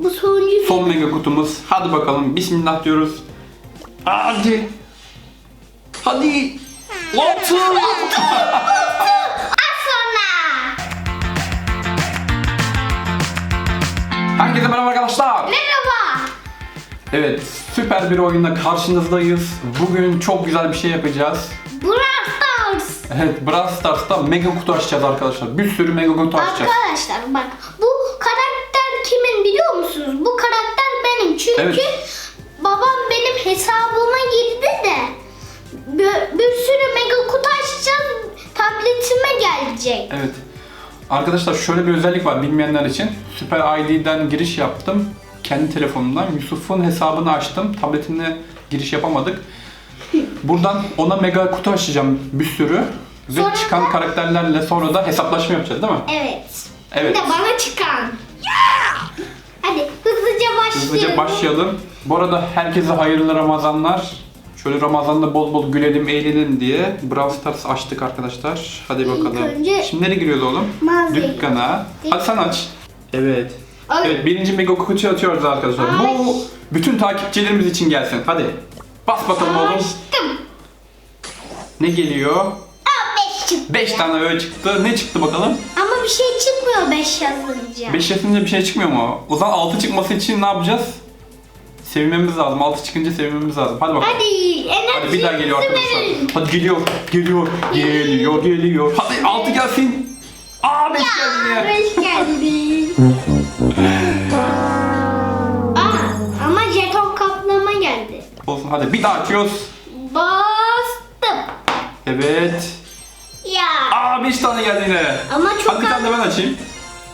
Bu sonuncu Son mega kutumuz. Hadi bakalım. Bismillah diyoruz. Hadi. Hadi. Altı. Az sonra. Herkese merhaba arkadaşlar. Merhaba. Evet, süper bir oyunla karşınızdayız. Bugün çok güzel bir şey yapacağız. Brawl Stars. Evet, Brawl Stars'ta mega kutu açacağız arkadaşlar. Bir sürü mega kutu açacağız. Arkadaşlar bak bu karakter kimin biliyor musunuz? Bu karakter benim çünkü Evet. babam benim hesabıma girdi de bir, bir sürü mega kutu açacağız tabletime gelecek. Evet. Arkadaşlar şöyle bir özellik var bilmeyenler için. Süper ID'den giriş yaptım. Kendi telefonumdan Yusuf'un hesabını açtım. Tabletimle giriş yapamadık. Buradan ona mega kutu açacağım bir sürü. Ve Sonra çıkan da- karakterlerle sonra da hesaplaşma yapacağız değil mi? Evet. Evet. Bir de bana çıkan. Hızlıca başlayalım. Bu arada herkese hayırlı Ramazanlar. Şöyle Ramazan'da bol bol gülelim, eğlenelim diye Brawl Stars açtık arkadaşlar. Hadi bakalım. önce- Şimdi nereye giriyoruz oğlum? Mağazaya. Dükkana. Hadi sen aç. Evet. Ay. Evet birinci mega kutuyu atıyoruz arkadaşlar. Ay. Bu bütün takipçilerimiz için gelsin. Hadi. Bas bakalım oğlum. Açtım. Ne geliyor? Aa 5 çıktı. 5 tane öyle çıktı. Ne çıktı bakalım? Ama bir şey çıkmıyor 5 yazınca. 5 yazınca bir şey çıkmıyor mu? O zaman 6 çıkması için ne yapacağız? Sevinmemiz lazım. 6 çıkınca sevinmemiz lazım. Hadi bakalım. Hadi enerjimizi Hadi bir daha geliyor arkadaşlar. verin. Hadi geliyor, geliyor, geliyor, geliyor. Hadi altı gelsin. Aa beş geldi yine. 5 geldi. Aa, ama jeton kaplama geldi. Olsun hadi bir daha açıyoruz. Bastım. Evet. Aa beş tane geldi yine. Ama çok Hadi bir tane de ben açayım.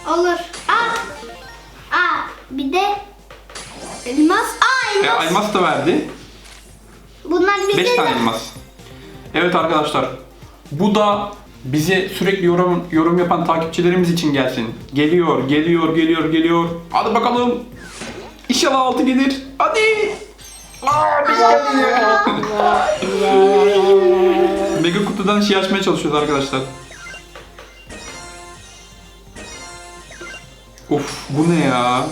Olur. Aa. Aa. Bir de elmas. Aa E, elmas. elmas da verdi. Bunlar güzel. 5 tane elmas. Evet arkadaşlar. Bu da bize sürekli yorum yorum yapan takipçilerimiz için gelsin. Geliyor, geliyor, geliyor, geliyor. Hadi bakalım. İnşallah 6 gelir. Hadi. Aa 5 geldi. Mega kutudan şey açmaya çalışıyoruz arkadaşlar. Of bu ne ya?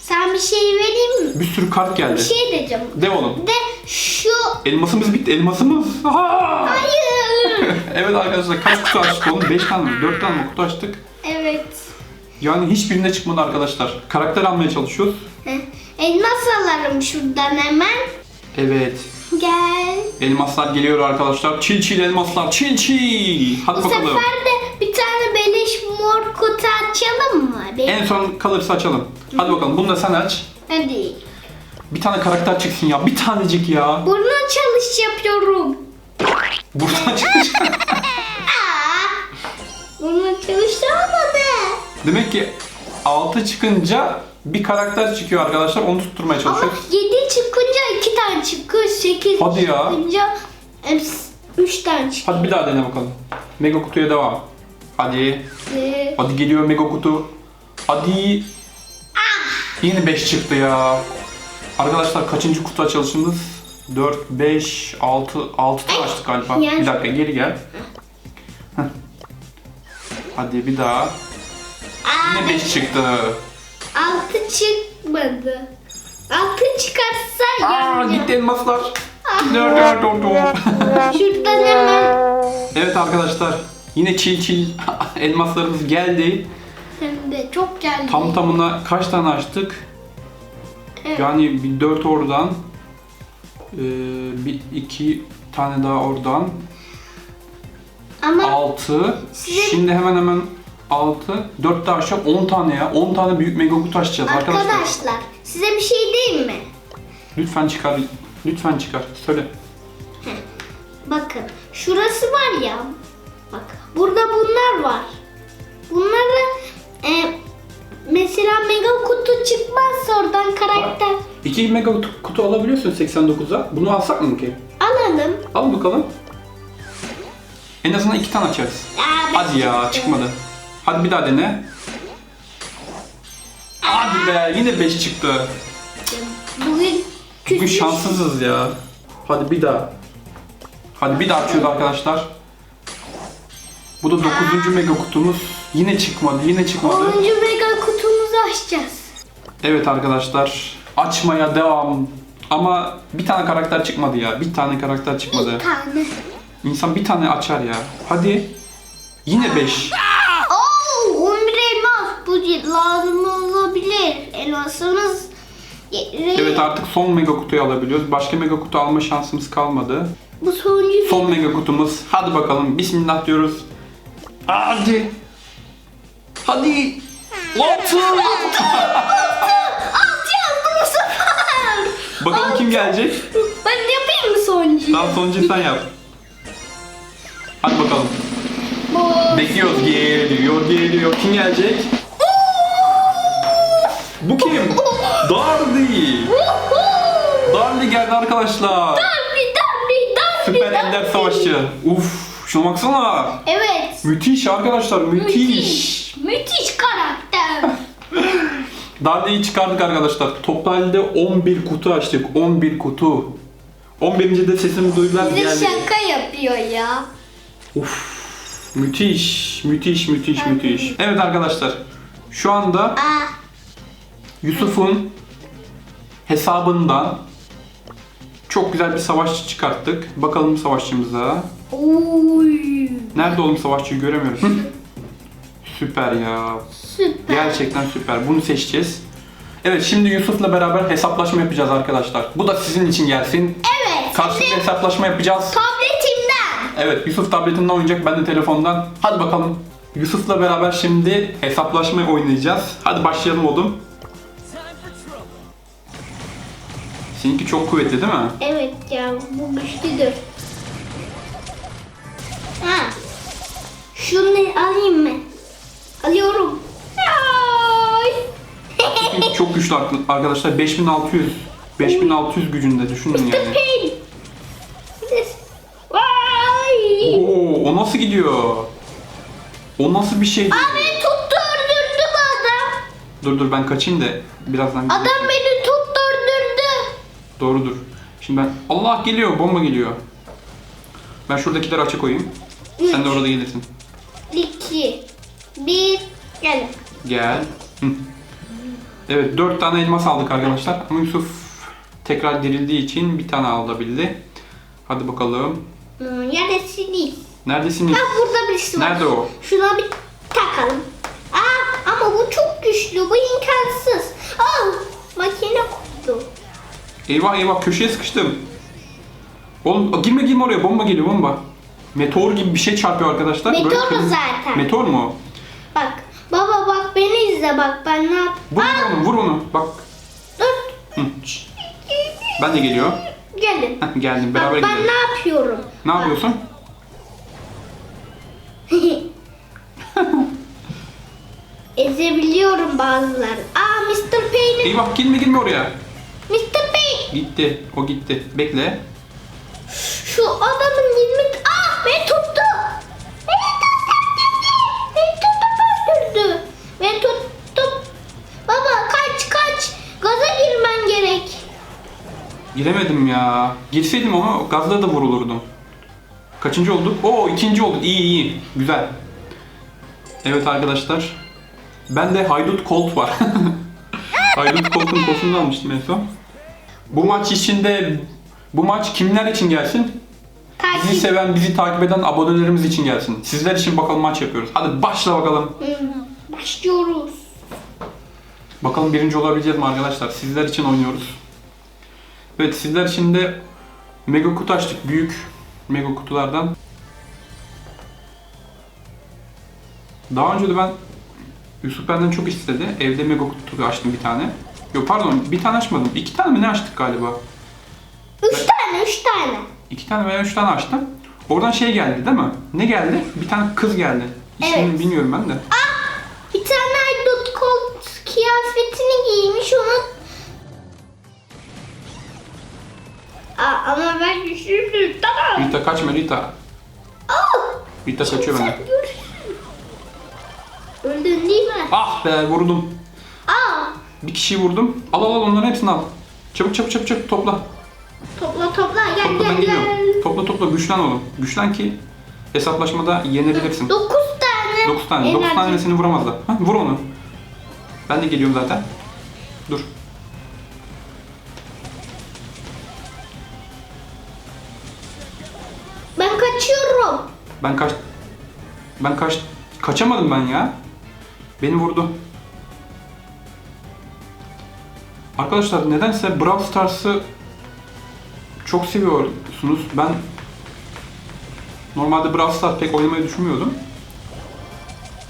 Sen bir şey vereyim mi? Bir sürü kart geldi. Bir şey diyeceğim. De oğlum. De şu. Elmasımız bitti. Elmasımız. Aa! Hayır. evet arkadaşlar kaç kutu açtık oğlum? 5 tane mi? 4 tane mi kutu açtık? evet. Yani hiçbirinde çıkmadı arkadaşlar. Karakter almaya çalışıyoruz. Heh. Elmas alalım şuradan hemen. Evet. Gel. Elmaslar geliyor arkadaşlar. Çil çil elmaslar. Çil çil. Hadi Bu bakalım. sefer de açalım mı? Be- En son kalırsa açalım. Hadi bakalım bunu da sen aç. Hadi. Bir tane karakter çıksın ya. Bir tanecik ya. Burnu çalış yapıyorum. Buradan çıkacak. Burnu çalıştıramadı. Demek ki 6 çıkınca bir karakter çıkıyor arkadaşlar. Onu tutturmaya Ama çalışıyoruz. 7 çıkınca 2 tane çıkıyor. 8 Hadi ya. çıkınca 3 tane çıkıyor. Hadi bir daha dene bakalım. Mega kutuya devam. Hadi. Hadi geliyor mega kutu. Hadi. Yine 5 çıktı ya. Arkadaşlar kaçıncı kutu açılışımız? 4, 5, 6, 6 tane açtık galiba. Yani- Bir dakika geri gel. Heh. Hadi bir daha. Yine 5 çıktı. 6 çıkmadı. 6 çıkarsa Aa yanacağım. gitti elmaslar. Nerede oldu? Şuradan hemen Evet arkadaşlar. Yine çil çil elmaslarımız geldi. hem de çok geldi. Tam tamına kaç tane açtık? Evet. Yani bir 4 oradan. Ee, bir iki tane daha oradan. Ama 6. Size- Şimdi hemen hemen 6. 4 daha aşağı 10 tane ya. 10 tane büyük mega kutu açacağız arkadaşlar. arkadaşlar size bir şey diyeyim mi? Lütfen çıkar. Lütfen çıkar. Söyle. Bakın şurası var ya. Bak burada bunlar var. Bunları e, mesela mega kutu çıkmazsa oradan karakter 2 mega kutu- alabiliyorsun 89'a. Bunu alsak mı ki? alalım. Al bakalım. En azından 2 tane açarız. Aa, Hadi ya çıktı. çıkmadı. Hadi bir daha dene. Hadi be yine 5 çıktı. Bugün Bugün şanssızız ya. Hadi bir daha. Hadi bir daha açıyoruz arkadaşlar. Bu da 9. mega kutumuz. Yine çıkmadı, yine çıkmadı. 10. mega kutumuzu açacağız. Evet arkadaşlar açmaya devam. Ama bir tane karakter çıkmadı ya. Bir tane karakter çıkmadı. Bir tane. İnsan bir tane açar ya. Hadi. Yine 5. Oo, 11 elmas. Bu lazım olabilir. Elmasımız Evet artık son mega kutuyu alabiliyoruz. Başka mega kutu alma şansımız kalmadı. Bu sonuncu Son mega kutumuz. Hadi bakalım. Bismillah diyoruz. Hadi. Hadi. Altı. Altı yazdım bu sefer. Bakalım kim gelecek? Ben yapayım mı sonuncuyu? Daha sonuncuyu sen yap. Hadi bakalım. Bu. Bekliyoruz. Geliyor, geliyor. Kim gelecek? Bu kim? Dardi. Woohoo! Dardi geldi arkadaşlar. Darbi, darbi, darbi, Süper. Ender Savaşçı. Uf, şuna baksana. Evet. Müthiş arkadaşlar, müthiş. Müthiş. Müthiş karakter. Dardi'yi çıkardık arkadaşlar. Totalde 11 kutu açtık. 11 kutu. 11. de sesimi duydular Bize geldi. şaka yapıyor ya. Uf. Müthiş, müthiş, müthiş, müthiş. Evet arkadaşlar. Şu anda Aa, Yusuf'un hesabından çok güzel bir savaşçı çıkarttık. Bakalım savaşçımıza. oy. Nerede oğlum savaşçıyı göremiyoruz. Süper ya. Süper. Gerçekten süper. Bunu seçeceğiz. Evet şimdi Yusuf'la beraber hesaplaşma yapacağız arkadaşlar. Bu da sizin için gelsin. Evet. Karşılıklı hesaplaşma yapacağız. Tabletimden. Evet Yusuf tabletinden oynayacak ben de telefondan. Hadi bakalım. Yusuf'la beraber şimdi hesaplaşmayı oynayacağız. Hadi başlayalım oğlum. Seninki çok kuvvetli değil mi? Evet ya bu güçlüdür. Ha. Şunu alayım mı? Alıyorum. Ay. Çok güçlü ar- arkadaşlar. 5600. 5600 gücünde düşünün yani. Vay. Oo, o nasıl gidiyor? O nasıl bir şey? Abi tuttu öldürdü bu adam. Dur dur ben kaçayım da birazdan. Adam beni tuttu öldürdü. Doğrudur. Şimdi ben Allah geliyor, bomba geliyor. Ben şuradakileri açık koyayım. Sen de orada gelirsin. 2 1 Gel. Gel. Hı. Evet, dört tane elmas aldık arkadaşlar. Ama Yusuf tekrar dirildiği için bir tane alabildi. Hadi bakalım. Hmm, Neresiniz? Neredesiniz? Ha burada birisi var. Nerede o? Şuna bir takalım. Aa ama bu çok güçlü. Bu imkansız. Aa makine kurdu. Eyvah eyvah köşeye sıkıştım. Oğlum girme girme oraya bomba geliyor bomba. Meteor gibi bir şey çarpıyor arkadaşlar. Meteor mu kırmızı- zaten? Meteor mu? o? Bak baba bak beni izle bak ben ne yap. Vur Aa, onu vur onu. Bak. dur. Hı. Ben de geliyor. Gelin. Heh, Geldim Bak beraber ben gidelim. ne yapıyorum? Ne yapıyorsun? Ezebiliyorum bazıları. Aa Mr. Payne. Eyvah girme girme oraya. Mr. Payne. Gitti. O gitti. Bekle. Şu adamın 20... Aa beni tuttu. Beni tuttu. Beni tutup öldürdü. Beni tuttu. Baba kaç kaç. Gaza girmen gerek. Giremedim ya. Girseydim ama gazla da vurulurdum. Kaçıncı olduk? Oo ikinci olduk. İyi iyi. Güzel. Evet arkadaşlar. Ben de Haydut Colt var. Haydut Colt'un kostümünü almıştım en son. Bu maç içinde bu maç kimler için gelsin? Bizi Takip. seven, bizi takip eden abonelerimiz için gelsin. Sizler için bakalım maç yapıyoruz. Hadi başla bakalım. Başlıyoruz. Bakalım birinci olabileceğiz mi arkadaşlar? Sizler için oynuyoruz. Evet sizler için de mega kutu açtık. Büyük mega kutulardan. Daha önce de ben Yusuf benden çok istedi. Evde mega kutu açtım bir tane. Yok pardon bir tane açmadım. İki tane mi ne açtık galiba? Üç tane, üç tane. İki tane veya üç tane açtım. Oradan şey geldi değil mi? Ne geldi? Bir tane kız geldi. İsmini Evet. bilmiyorum ben de. Bir tane Aydut Colt kıyafetini giymiş onu. Aa, ama ben güçlüyüm. Tamam. Rita kaçma Rita. Aa, Rita kaçıyor benden. Öldün değil mi? Ah be vurdum. Aa, Bir kişiyi vurdum. Al al al onların hepsini al. Çabuk çabuk çabuk çabuk topla. Topla gel Topla gel gel. Topla topla güçlen oğlum. Güçlen ki hesaplaşmada yenebilirsin. Dokuz tane. 9 tane. 9 enerji. tanesini vuramazlar. Hah, vur onu. Ben de geliyorum zaten. Dur. Ben kaçıyorum. Ben kaç... Ben kaç... Kaçamadım ben ya. Beni vurdu. Arkadaşlar nedense Brawl Stars'ı çok seviyorsunuz. Ben normalde Brawl Stars pek oynamayı düşünmüyordum.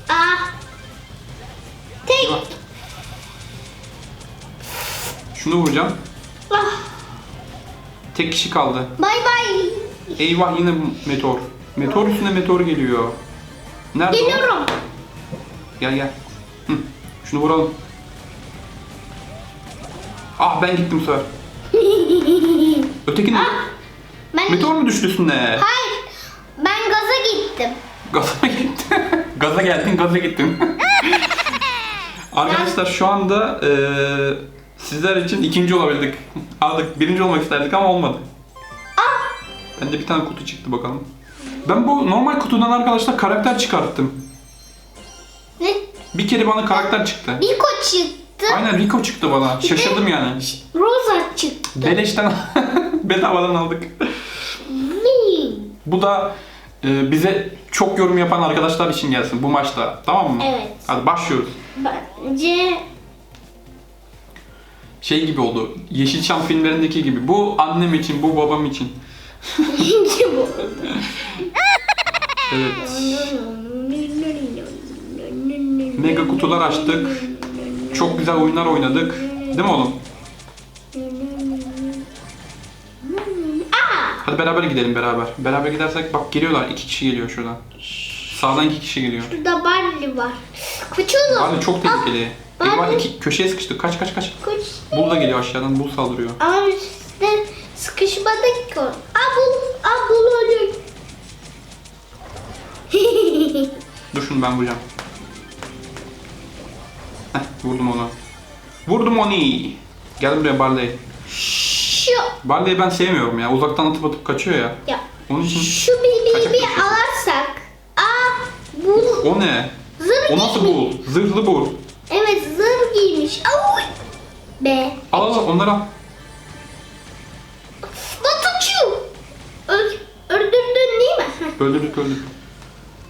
Ah. Tek. Şunu vuracağım. Ah. Tek kişi kaldı. Bay bay. Eyvah yine meteor. Meteor üstüne meteor geliyor. Nerede o? Geliyorum. Gel gel. Hı. Şunu vuralım. Ah ben gittim bu sefer. Öteki ne? Ben Meteor mu düştü üstüne? Hayır. Ben gaza gittim. Gaza mı gittin? gaza geldin, gaza gittin. Arkadaşlar şu anda eee, sizler için ikinci olabildik. Aldık. Birinci olmak isterdik ama olmadı. Bende bir tane kutu çıktı bakalım. Ben bu normal kutudan arkadaşlar karakter çıkarttım. Ne? Bir kere bana karakter çıktı. Biko çıktı. Aynen Rico çıktı bana. Şaşırdım yani. Rosa çıktı. Beleşten bedavadan aldık. Bu da e, bize çok yorum yapan arkadaşlar için gelsin bu maçta. Tamam mı? Evet. Hadi başlıyoruz. Bence Şey gibi oldu. Yeşilçam filmlerindeki gibi. Bu annem için, bu babam için. birinci bu. Evet. Mega kutular açtık. Çok güzel oyunlar oynadık. Değil mi oğlum? Hadi beraber gidelim beraber. Beraber gidersek bak geliyorlar. iki kişi geliyor şuradan. Sağdan iki kişi geliyor. Burada Barley var. Kaçalım. Abi çok tehlikeli. ben Eyvah de- iki köşeye sıkıştık. Kaç kaç kaç. Kaç. Bul da geliyor aşağıdan. Bul saldırıyor. Ama üstten sıkışmadık ki. Aa bul. Aa bul ölüm. Dur şunu ben vuracağım. Heh, vurdum onu. Vurdum onu. Gel buraya Barley. Şu. Barley'i ben sevmiyorum ya. Uzaktan atıp atıp kaçıyor ya. Ya. Onun için... Şu bilgiyi Kaçak bir kaçak. alırsak. Aa bul. O ne? Zırh O nasıl giymiş. bul? Zırhlı bul. Evet zırh giymiş. Ay. Be. Al al al, onları al. Batucu. Öl, öldürdün değil mi? Heh. Öldürdük öldürdük.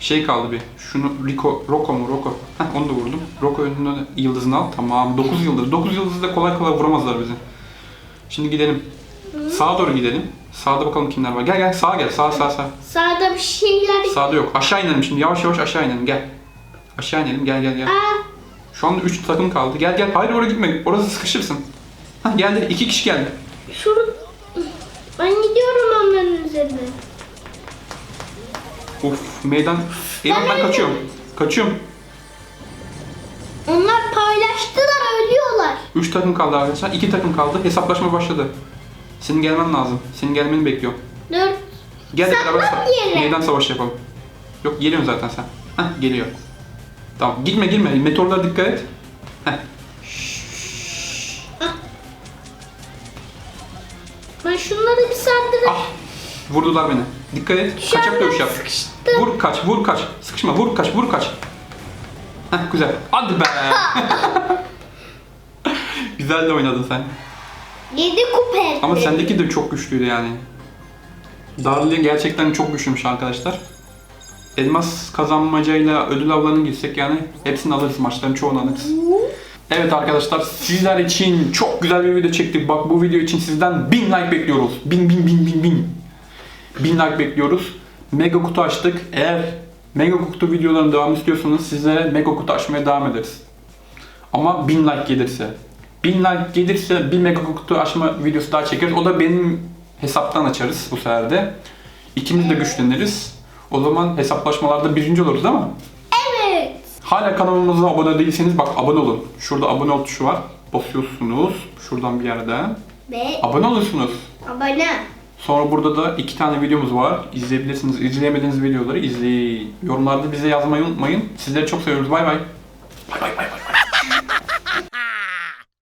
Şey kaldı bir. Şunu Rico, Rocco mu Rocco? Heh, onu da vurdum. Rocco önünden yıldızını al. Tamam. 9 yıldız. 9 yıldızı da kolay kolay vuramazlar bizi. Şimdi gidelim. Sağa doğru gidelim. Sağda bakalım kimler var. Gel gel sağa gel. Sağ sağ sağ. Sağda bir şeyler. Sağda yok. Aşağı inelim şimdi. Yavaş yavaş aşağı inelim. Gel. Aşağı inelim. Gel gel gel. Aa Şu anda 3 takım kaldı. Gel gel. Hayır oraya gitme. Orası sıkışırsın. Hah geldi. 2 kişi geldi. şurada. Ben gidiyorum onların üzerine. Uf meydan. Eyvah ben kaçıyorum. Kaçıyorum. Onlar paylaştılar ölüyorlar. 3 takım kaldı arkadaşlar. 2 takım kaldı. Hesaplaşma başladı. Senin gelmen lazım. Senin gelmeni bekliyorum. Dur. Gel de Saklan beraber sa- yere. meydan savaşı yapalım. Yok geliyorsun zaten sen. Heh geliyor. Tamam gitme girme. Meteorlara dikkat et. Heh. Ben şunları bir sardırayım. Ah. Vurdular beni. Dikkat et. Kaçak dövüş yap. Vur kaç, vur kaç. Sıkışma, vur kaç, vur kaç. Heh güzel. Hadi be. güzel de oynadın sen. Yedi kupa ettim. Ama sendeki de çok güçlüydü yani. Darlı gerçekten çok güçlüymüş arkadaşlar. Elmas kazanmacayla ödül avlarına gitsek yani hepsini alırız maçların çoğunu alırız. Evet arkadaşlar sizler için çok güzel bir video çektik. Bak bu video için sizden 1000 like bekliyoruz. 1000 1000 1000 1000 1000. 1000 like bekliyoruz. Mega kutu açtık. Eğer mega kutu videolarının devam istiyorsanız sizlere mega kutu açmaya devam ederiz. Ama 1000 like gelirse. 1000 like gelirse bir mega kutu açma videosu daha çekeriz. O da benim hesaptan açarız bu sefer de. İkimiz de güçleniriz. O zaman hesaplaşmalarda birinci oluruz mi? Evet. Hala kanalımıza abone değilseniz bak abone olun. Şurada abone ol tuşu var. Basıyorsunuz şuradan bir yerden. Ve Abone olursunuz. abone. Sonra burada da iki tane videomuz var. İzleyebilirsiniz. İzleyemediğiniz videoları izleyin. Yorumlarda bize yazmayı unutmayın. Sizleri çok seviyoruz. Bay bay. Bay bay bay bay.